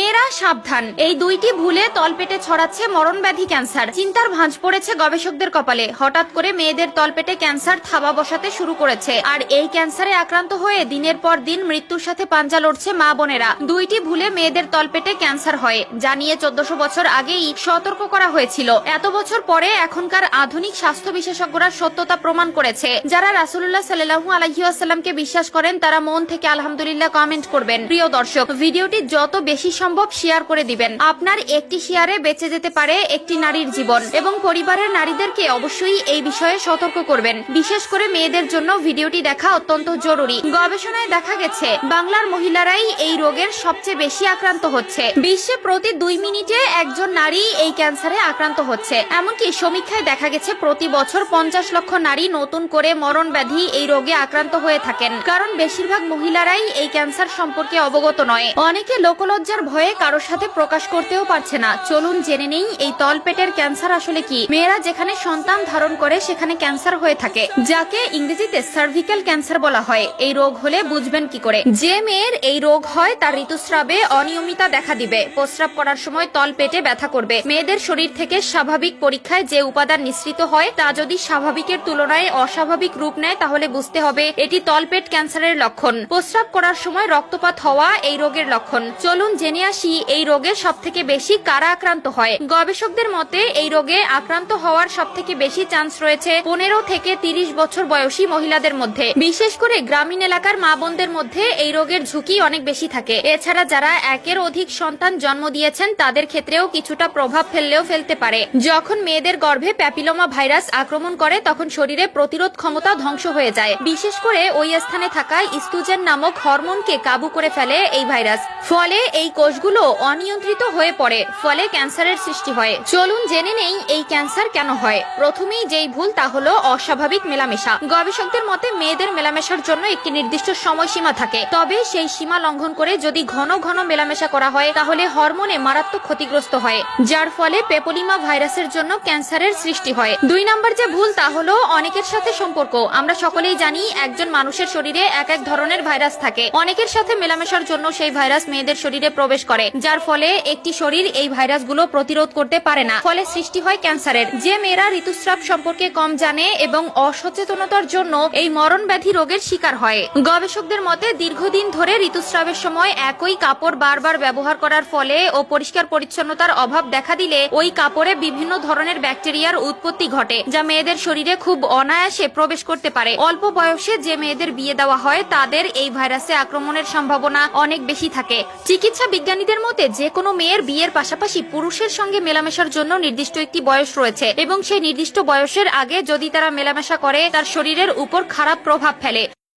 মেয়েরা সাবধান। এই দুইটি ভুলে তলপেটে ছড়াচ্ছে মরণ ব্যাধি ক্যান্সার। চিন্তার ভাঁজ পড়েছে গবেষকদের কপালে। হঠাৎ করে মেয়েদের তলপেটে ক্যান্সার থাবা বসাতে শুরু করেছে। আর এই ক্যান্সারে আক্রান্ত হয়ে দিনের পর দিন মৃত্যুর সাথে পাঞ্জা লড়ছে মা বোনেরা। দুইটি ভুলে মেয়েদের তলপেটে ক্যান্সার হয় জানিয়ে চোদ্দশো বছর আগেই সতর্ক করা হয়েছিল। এত বছর পরে এখনকার আধুনিক স্বাস্থ্য বিশেষজ্ঞরা সত্যতা প্রমাণ করেছে। যারা রাসুল্লাহ সাল্লাহু আলহিউসাল্লামকে বিশ্বাস করেন, তারা মন থেকে আলহামদুলিল্লাহ কমেন্ট করবেন। প্রিয় দর্শক, ভিডিওটি যত বেশি সম্ভব শেয়ার করে দিবেন। আপনার একটি শেয়ারে বেঁচে যেতে পারে একটি নারীর জীবন এবং পরিবারের নারীদেরকে অবশ্যই এই বিষয়ে সতর্ক করবেন। বিশেষ করে মেয়েদের জন্য ভিডিওটি দেখা অত্যন্ত জরুরি। গবেষণায় দেখা গেছে, বাংলার মহিলারাই এই রোগের সবচেয়ে বেশি আক্রান্ত হচ্ছে। বিশ্বে প্রতি দুই মিনিটে একজন নারী এই ক্যান্সারে আক্রান্ত হচ্ছে। এমনকি সমীক্ষায় দেখা গেছে, প্রতি বছর পঞ্চাশ লক্ষ নারী নতুন করে মরণ ব্যাধি এই রোগে আক্রান্ত হয়ে থাকেন। কারণ বেশিরভাগ মহিলারাই এই ক্যান্সার সম্পর্কে অবগত নয়। অনেকে লোকলজ্জার ভয়ে কারোর সাথে প্রকাশ করতেও পারছে না। চলুন জেনে নেই, এই তলপেটের ক্যান্সার আসলে কি? মেয়েরা যেখানে সন্তান ধারণ করে, সেখানে ক্যান্সার হয়ে থাকে, যাকে ইংরেজিতে সার্ভিক্যাল ক্যান্সার বলা হয়। এই রোগ হলে বুঝবেন কি করে? যে মেয়ের এই রোগ হয়, তার ঋতুস্রাবে অনিয়মিতা দেখা দিবে। প্রস্রাব করার সময় তল পেটে ব্যথা করবে। মেয়েদের শরীর থেকে স্বাভাবিক পরীক্ষায় যে উপাদান নিঃসৃত হয়, তা যদি স্বাভাবিকের তুলনায় অস্বাভাবিক রূপ নেয়, তাহলে বুঝতে হবে এটি তলপেট ক্যান্সারের লক্ষণ। প্রস্রাব করার সময় রক্তপাত হওয়া এই রোগের লক্ষণ। চলুন জেনে আসি, এই রোগে সব থেকে বেশি কারা আক্রান্ত হয়? গবেষকদের মতে, এই রোগে আক্রান্ত হওয়ার সব থেকে বেশি চান্স রয়েছে পনেরো থেকে তিরিশ বছর বয়সী মহিলাদের মধ্যে। বিশেষ করে গ্রামীণ এলাকার মা বোনদের মধ্যে এই রোগের ঝুঁকি অনেক বেশি থাকে। এছাড়া যারা একের অধিক সন্তান জন্ম দিয়েছেন, তাদের ক্ষেত্রেও কিছুটা প্রভাব ফেললেও ফেলতে পারে। যখন মেয়েদের গর্ভে প্যাপিলোমা ভাইরাস আক্রমণ করে, তখন শরীরে প্রতিরোধ ক্ষমতা ধ্বংস হয়ে যায়। বিশেষ করে ওই স্থানে থাকা ইস্টুজেন নামক হরমোনকে কাবু করে ফেলে এই ভাইরাস। ফলে এই কোষগুলো অনিয়ন্ত্রিত হয়ে পড়ে, ফলে ক্যান্সারের সৃষ্টি হয়। চলুন জেনে নেই এই ক্যান্সার কেন হয়। প্রথমেই যেই ভুল তা হলো অস্বাভাবিক মেলামেশা। গবেষকদের মতে মেয়েদের মেলামেশার জন্য একটি নির্দিষ্ট সময়সীমা থাকে। তবে সেই সীমা লঙ্ঘন করে যদি ঘন ঘন মেলামেশা করা হয়, তাহলে হরমোনে মারাত্মক ক্ষতিগ্রস্ত হয়, যার ফলে পেপোলিমা ভাইরাসের জন্য ক্যান্সারের সৃষ্টি হয়। দুই নম্বর যে ভুল তা হলো অনেকের সাথে সম্পর্ক। আমরা সকলেই জানি একজন মানুষের শরীরে এক এক ধরনের ভাইরাস থাকে। অনেকের সাথে মেলামেশার জন্য সেই ভাইরাস মেয়েদের শরীরে প্রবেশ করে, যার ফলে একটি শরীর এই ভাইরাসগুলো প্রতিরোধ করতে পারে না। ফলে সৃষ্টি হয় ক্যান্সারের। যে মেয়েরা ঋতুস্রাব সম্পর্কে কম জানে এবং অসচেতনতার জন্য এই মরণ ব্যাধি রোগের শিকার হয়। গবেষকদের মতে, দীর্ঘদিন ধরে ঋতুস্রাবের সময় একই কাপড় বারবার ব্যবহার করার ফলে ও পরিষ্কার পরিচ্ছন্নতার অভাব দেখা দিলে ওই কাপড়ে বিভিন্ন ধরনের ব্যাকটেরিয়ার উৎপত্তি ঘটে, যা মেয়েদের শরীরে খুব অনায়াসে প্রবেশ করতে পারে। অল্প বয়সে যে মেয়েদের বিয়ে দেওয়া হয়, তাদের এই ভাইরাসে আক্রমণের সম্ভাবনা অনেক বেশি থাকে। চিকিৎসা বিজ্ঞানীদের মতে যে কোনো মেয়ের বিয়ের পাশাপাশি পুরুষের সঙ্গে মেলামেশার জন্য নির্দিষ্ট একটি বয়স রয়েছে এবং সেই নির্দিষ্ট বয়সের আগে যদি তারা মেলামেশা করে, তার শরীরের উপর খারাপ প্রভাব ফেলে।